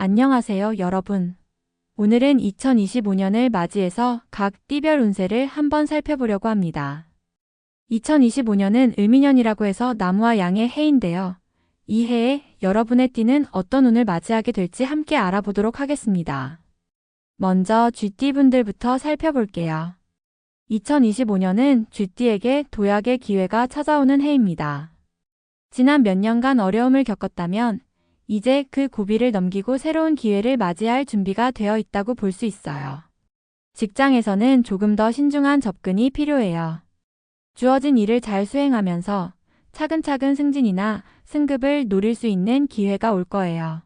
안녕하세요, 여러분. 오늘은 2025년을 맞이해서 각 띠별 운세를 한번 살펴보려고 합니다. 2025년은 을미년이라고 해서 나무와 양의 해인데요. 이 해에 여러분의 띠는 어떤 운을 맞이하게 될지 함께 알아보도록 하겠습니다. 먼저 쥐띠분들부터 살펴볼게요. 2025년은 쥐띠에게 도약의 기회가 찾아오는 해입니다. 지난 몇 년간 어려움을 겪었다면 이제 그 고비를 넘기고 새로운 기회를 맞이할 준비가 되어 있다고 볼 수 있어요. 직장에서는 조금 더 신중한 접근이 필요해요. 주어진 일을 잘 수행하면서 차근차근 승진이나 승급을 노릴 수 있는 기회가 올 거예요.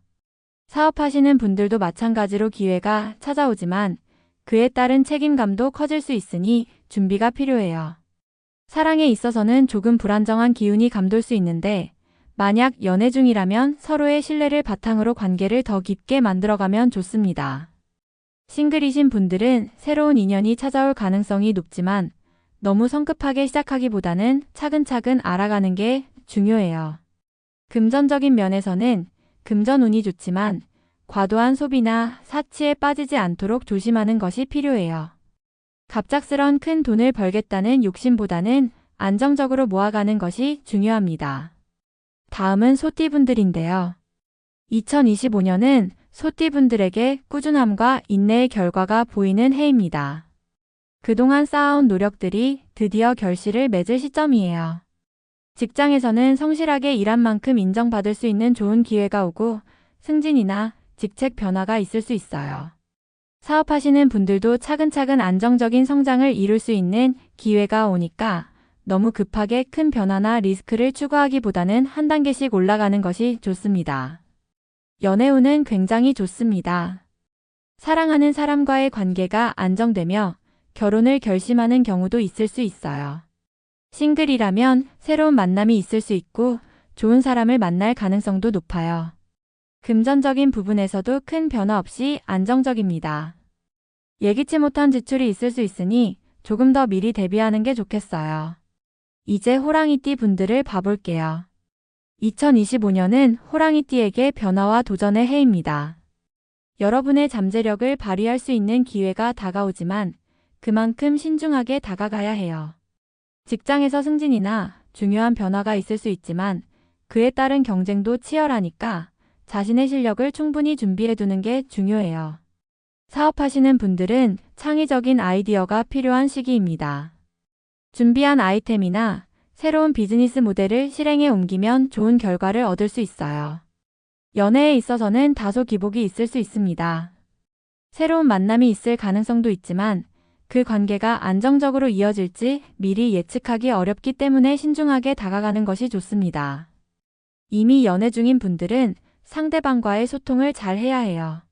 사업하시는 분들도 마찬가지로 기회가 찾아오지만 그에 따른 책임감도 커질 수 있으니 준비가 필요해요. 사랑에 있어서는 조금 불안정한 기운이 감돌 수 있는데 만약 연애 중이라면 서로의 신뢰를 바탕으로 관계를 더 깊게 만들어가면 좋습니다. 싱글이신 분들은 새로운 인연이 찾아올 가능성이 높지만 너무 성급하게 시작하기보다는 차근차근 알아가는 게 중요해요. 금전적인 면에서는 금전 운이 좋지만 과도한 소비나 사치에 빠지지 않도록 조심하는 것이 필요해요. 갑작스런 큰 돈을 벌겠다는 욕심보다는 안정적으로 모아가는 것이 중요합니다. 다음은 소띠분들인데요. 2025년은 소띠분들에게 꾸준함과 인내의 결과가 보이는 해입니다. 그동안 쌓아온 노력들이 드디어 결실을 맺을 시점이에요. 직장에서는 성실하게 일한 만큼 인정받을 수 있는 좋은 기회가 오고 승진이나 직책 변화가 있을 수 있어요. 사업하시는 분들도 차근차근 안정적인 성장을 이룰 수 있는 기회가 오니까 너무 급하게 큰 변화나 리스크를 추구하기보다는 한 단계씩 올라가는 것이 좋습니다. 연애운은 굉장히 좋습니다. 사랑하는 사람과의 관계가 안정되며 결혼을 결심하는 경우도 있을 수 있어요. 싱글이라면 새로운 만남이 있을 수 있고 좋은 사람을 만날 가능성도 높아요. 금전적인 부분에서도 큰 변화 없이 안정적입니다. 예기치 못한 지출이 있을 수 있으니 조금 더 미리 대비하는 게 좋겠어요. 이제 호랑이띠 분들을 봐볼게요. 2025년은 호랑이띠에게 변화와 도전의 해입니다. 여러분의 잠재력을 발휘할 수 있는 기회가 다가오지만 그만큼 신중하게 다가가야 해요. 직장에서 승진이나 중요한 변화가 있을 수 있지만 그에 따른 경쟁도 치열하니까 자신의 실력을 충분히 준비해 두는 게 중요해요. 사업하시는 분들은 창의적인 아이디어가 필요한 시기입니다. 준비한 아이템이나 새로운 비즈니스 모델을 실행에 옮기면 좋은 결과를 얻을 수 있어요. 연애에 있어서는 다소 기복이 있을 수 있습니다. 새로운 만남이 있을 가능성도 있지만 그 관계가 안정적으로 이어질지 미리 예측하기 어렵기 때문에 신중하게 다가가는 것이 좋습니다. 이미 연애 중인 분들은 상대방과의 소통을 잘 해야 해요.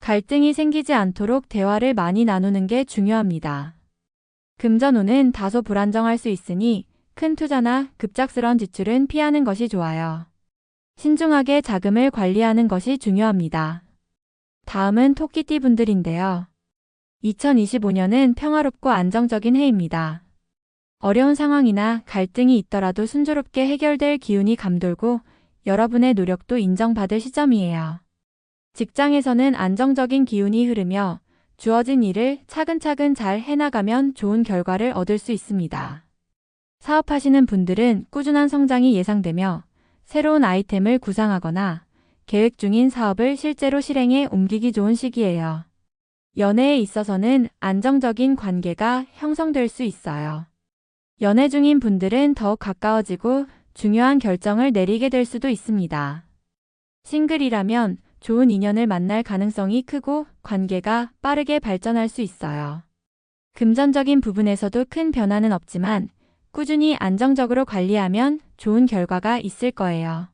갈등이 생기지 않도록 대화를 많이 나누는 게 중요합니다. 금전운은 다소 불안정할 수 있으니 큰 투자나 급작스런 지출은 피하는 것이 좋아요. 신중하게 자금을 관리하는 것이 중요합니다. 다음은 토끼띠 분들인데요. 2025년은 평화롭고 안정적인 해입니다. 어려운 상황이나 갈등이 있더라도 순조롭게 해결될 기운이 감돌고 여러분의 노력도 인정받을 시점이에요. 직장에서는 안정적인 기운이 흐르며 주어진 일을 차근차근 잘 해나가면 좋은 결과를 얻을 수 있습니다. 사업하시는 분들은 꾸준한 성장이 예상되며 새로운 아이템을 구상하거나 계획 중인 사업을 실제로 실행에 옮기기 좋은 시기예요. 연애에 있어서는 안정적인 관계가 형성될 수 있어요. 연애 중인 분들은 더욱 가까워지고 중요한 결정을 내리게 될 수도 있습니다. 싱글이라면 좋은 인연을 만날 가능성이 크고 관계가 빠르게 발전할 수 있어요. 금전적인 부분에서도 큰 변화는 없지만 꾸준히 안정적으로 관리하면 좋은 결과가 있을 거예요.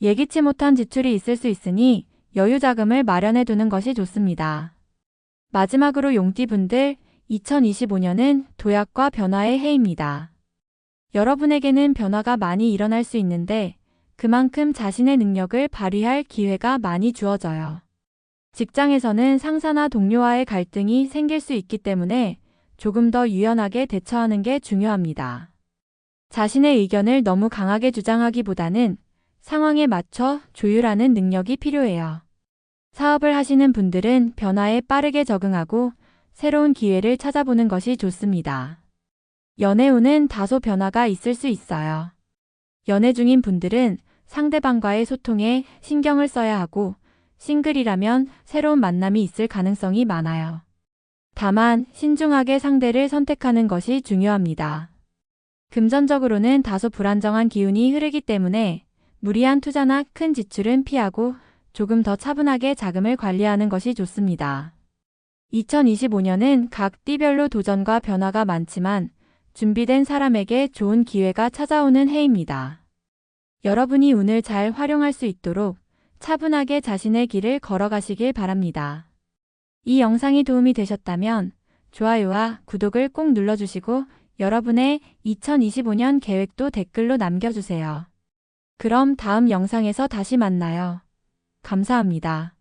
예기치 못한 지출이 있을 수 있으니 여유 자금을 마련해 두는 것이 좋습니다. 마지막으로 용띠분들 2025년은 도약과 변화의 해입니다. 여러분에게는 변화가 많이 일어날 수 있는데 그만큼 자신의 능력을 발휘할 기회가 많이 주어져요. 직장에서는 상사나 동료와의 갈등이 생길 수 있기 때문에 조금 더 유연하게 대처하는 게 중요합니다. 자신의 의견을 너무 강하게 주장하기보다는 상황에 맞춰 조율하는 능력이 필요해요. 사업을 하시는 분들은 변화에 빠르게 적응하고 새로운 기회를 찾아보는 것이 좋습니다. 연애 운은 다소 변화가 있을 수 있어요. 연애 중인 분들은 상대방과의 소통에 신경을 써야 하고 싱글이라면 새로운 만남이 있을 가능성이 많아요. 다만 신중하게 상대를 선택하는 것이 중요합니다. 금전적으로는 다소 불안정한 기운이 흐르기 때문에 무리한 투자나 큰 지출은 피하고 조금 더 차분하게 자금을 관리하는 것이 좋습니다. 2025년은 각 띠별로 도전과 변화가 많지만 준비된 사람에게 좋은 기회가 찾아오는 해입니다. 여러분이 운을 잘 활용할 수 있도록 차분하게 자신의 길을 걸어가시길 바랍니다. 이 영상이 도움이 되셨다면 좋아요와 구독을 꼭 눌러주시고 여러분의 2025년 계획도 댓글로 남겨주세요. 그럼 다음 영상에서 다시 만나요. 감사합니다.